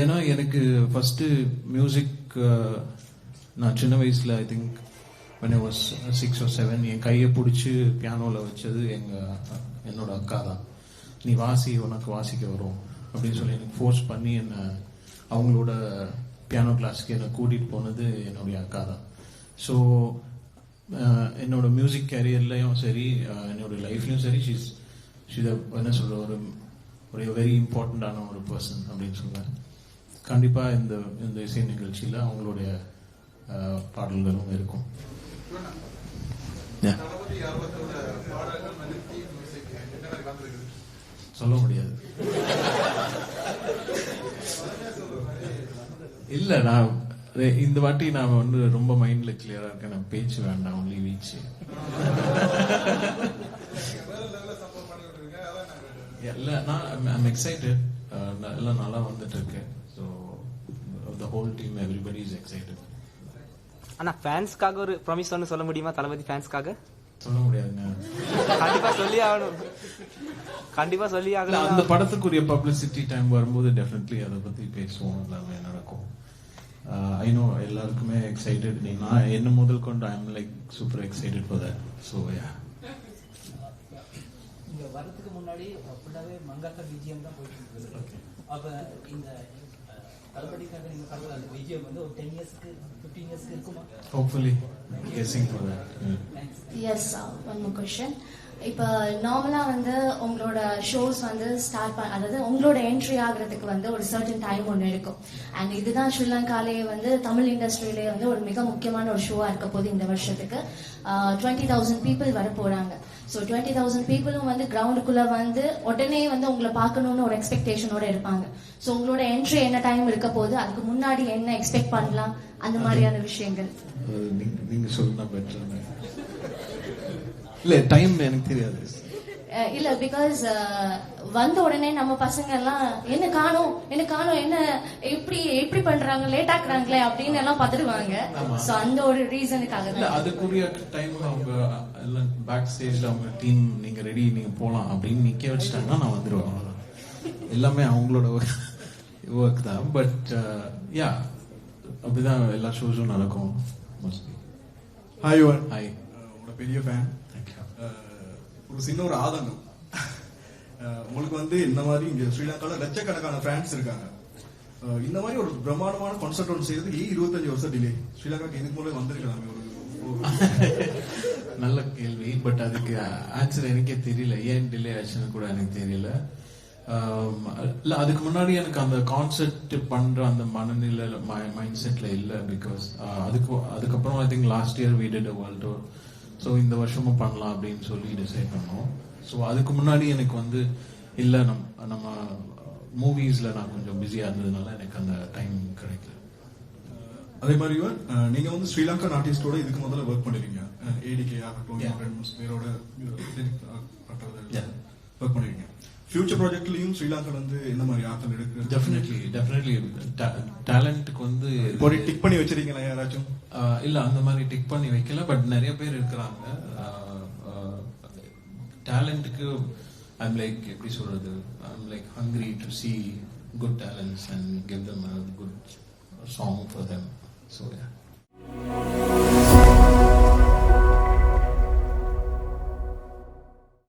ஏன்னா எனக்கு first music நான் சின்ன வயசில் I think when I six or seven என் கையை பிடிச்சி பியானோவில் வச்சது எங்கள் என்னோட அக்கா தான். நீ வாசி உனக்கு வாசிக்க வரும். அப்படின்னு சொல்லி எனக்கு ஃபோர்ஸ் பண்ணி என்னை அவங்களோட பியானோ கிளாஸ்க்கு என்னை கூட்டிகிட்டு போனது என்னுடைய அக்கா தான். ஸோ என்னோட மியூசிக் கேரியர்லையும் சரி என்னோட லைஃப்லையும் சரி ஷீஸ் ஷீத என்ன சொல்கிற ஒரு ஒரு வெரி இம்பார்ட்டண்ட்டான ஒரு பர்சன் அப்படின்னு சொல்லுவேன் கண்டிப்பா இந்த இந்த இசை நிகழ்ச்சியில அவங்களுடைய பாடல்களும் இருக்கும். சொல்ல முடியாது. இல்ல நான் இந்த வாட்டி நான் வந்து ரொம்ப மைண்ட்ல கிளியரா இருக்கேன். நான் பேச்சு வேண்டாம் ஒன்லி வீச்சு. இல்ல நான் ஐம் எக்ஸைட்டட் எல்லாம் நல்லா வந்துட்டு இருக்கு. So the whole team everybody is excited ஆனா ஃபேன்ஸ்க்காக ஒரு ப்ராமிஸ் ஒன்று சொல்ல முடியுமா தளபதி ஃபேன்ஸ்க்காக சொல்ல முடியாதுங்க. கண்டிப்பா சொல்லி ஆகணும். கண்டிப்பா சொல்லி ஆகணும். அந்த படத்துக்குரிய பப்ளிசிட்டி டைம் வரும்போது டெஃபினெட்லி அதை பத்தி பேசுவோம் எல்லாமே நடக்கும். ஐ நோ எல்லாருக்குமே எக்ஸைட்டட் நான் என்ன முதல் கொண்டு I am like super excited for that so yeah வரதுக்கு முன்னாடி ஃபுல்லாவே மங்காத்தா பிஜிஎம் தான் போயிட்டு அப்ப இந்த தளபதிக்காக நீங்க பரவாயில்ல அந்த பிஜிஎம் வந்து ஒரு டென் இயர்ஸ்க்கு ஃபிஃப்டீன் இயர்ஸ்க்கு இருக்குமா? Hopefully guessing for that yes one more question இப்போ நார்மலாக வந்து உங்களோட ஷோஸ் வந்து ஸ்டார்ட் பண்ண அதாவது உங்களோட என்ட்ரி ஆகுறதுக்கு வந்து ஒரு சர்டன் டைம் ஒன்று எடுக்கும் அண்ட் இதுதான் ஸ்ரீலங்காலே வந்து தமிழ் இண்டஸ்ட்ரியிலே வந்து ஒரு மிக முக்கியமான ஒரு ஷோவாக இருக்க போது இந்த வருஷத்துக்கு. டுவெண்ட்டி தௌசண்ட் பீப்புள் வர போகிறாங்க ஸோ டுவெண்ட்டி தௌசண்ட் பீப்புளும் வந்து கிரவுண்டுக்குள்ளே வந்து உடனே வந்து உங்களை பார்க்கணும்னு ஒரு எக்ஸ்பெக்டேஷனோட இருப்பாங்க. ஸோ உங்களோட என்ட்ரி என்ன டைம் இருக்க போது அதுக்கு முன்னாடி என்ன எக்ஸ்பெக்ட் பண்ணலாம்? அந்த மாதிரியான விஷயங்கள். நீங்க நீங்க சொல்லுனா பெட்டர் இல்ல டைம் எனக்கு தெரியாது. இல்ல பிகாஸ் வந்த உடனே நம்ம பசங்க எல்லாம் என்ன காணும்? என்ன காணும்? என்ன எப்படி எப்படி பண்றாங்க? லேட் ஆக்குறாங்களே? அப்படின்னு எல்லாம் பதறுவாங்க. சோ அந்த ஒரு ரீசனுக்காக இல்ல அதுக்குரிய டைம் அவங்க எல்லாம் பேக் ஸ்டேஜ்ல அவங்க டீம் நீங்க ரெடி நீங்க போலாம் அப்படின்னு நிக்க வச்சுட்டாங்கன்னா நான் வந்துருவேன் எல்லாமே அவங்களோட ஒர்க் தான். பட் யா அப்படிதான் எல்லா ஷோஸும் நடக்கும் மோஸ்ட்லி ஹாய் ஹாய் உங்களோட பெரிய ஃபேன் ஒரு சின்ன ஒரு ஆதங்கம். உங்களுக்கு வந்து இந்த மாதிரி இங்க ஸ்ரீலங்கால லட்சக்கணக்கான ஃபேன்ஸ் இருக்காங்க. இந்த மாதிரி ஒரு பிரம்மாண்டமான கான்சர்ட் ஒன்று செய்யறது ஏன் இருபத்தஞ்சு வருஷம் டிலே ஸ்ரீலங்காக்கு இதுக்கு மூலம் வந்திருக்கலாமே. ஒரு நல்ல கேள்வி பட் அதுக்கு ஆன்சர் எனக்கே தெரியல. ஏன் டிலே ஆச்சுன்னு கூட எனக்கு தெரியல. ஆம், இல்ல அதுக்கு முன்னாடி எனக்கு அந்த கான்செப்ட் பண்ற அந்த மனநிலை மைண்ட் செட்ல இல்ல பிகாஸ் அதுக்கு அதுக்கப்புறம் I think last year we did so இந்த வருஷமும் பண்ணலாம் அப்படின்னு சொல்லி டிசைட் பண்ணோம். ஸோ அதுக்கு முன்னாடி எனக்கு வந்து இல்ல நம் நம்ம மூவிஸ்ல நான் கொஞ்சம் பிஸியா இருந்ததுனால எனக்கு அந்த டைம் கிடைக்கல. அதே மாதிரி யுவன் அஹ், நீங்க வந்து ஸ்ரீலங்கன் ஆர்டிஸ்டோட இதுக்கு முதல்ல ஒர்க் பண்ணிருக்கீங்க. ஏடிகே ஆகட்டும் பேரோட. ஒர்க் பண்ணிருக்கீங்க. ஃபியூச்சர் ப்ராஜெக்ட்லயும் ஸ்ரீலங்கா வந்து என்ன மாதிரி ஆட்கள் எடுக்கிறது டெஃபினெட்லி டெஃபினெட்லி டேலண்ட்டுக்கு வந்து ஒரு டிக் பண்ணி வச்சிருக்கீங்களா யாராச்சும்? இல்ல அந்த மாதிரி டிக் பண்ணி வைக்கல பட் நிறைய பேர் இருக்கிறாங்க. டேலண்ட்டுக்கு ஐம் லைக் எப்படி சொல்றது? I'm like hungry to see good talents and give them good song for them so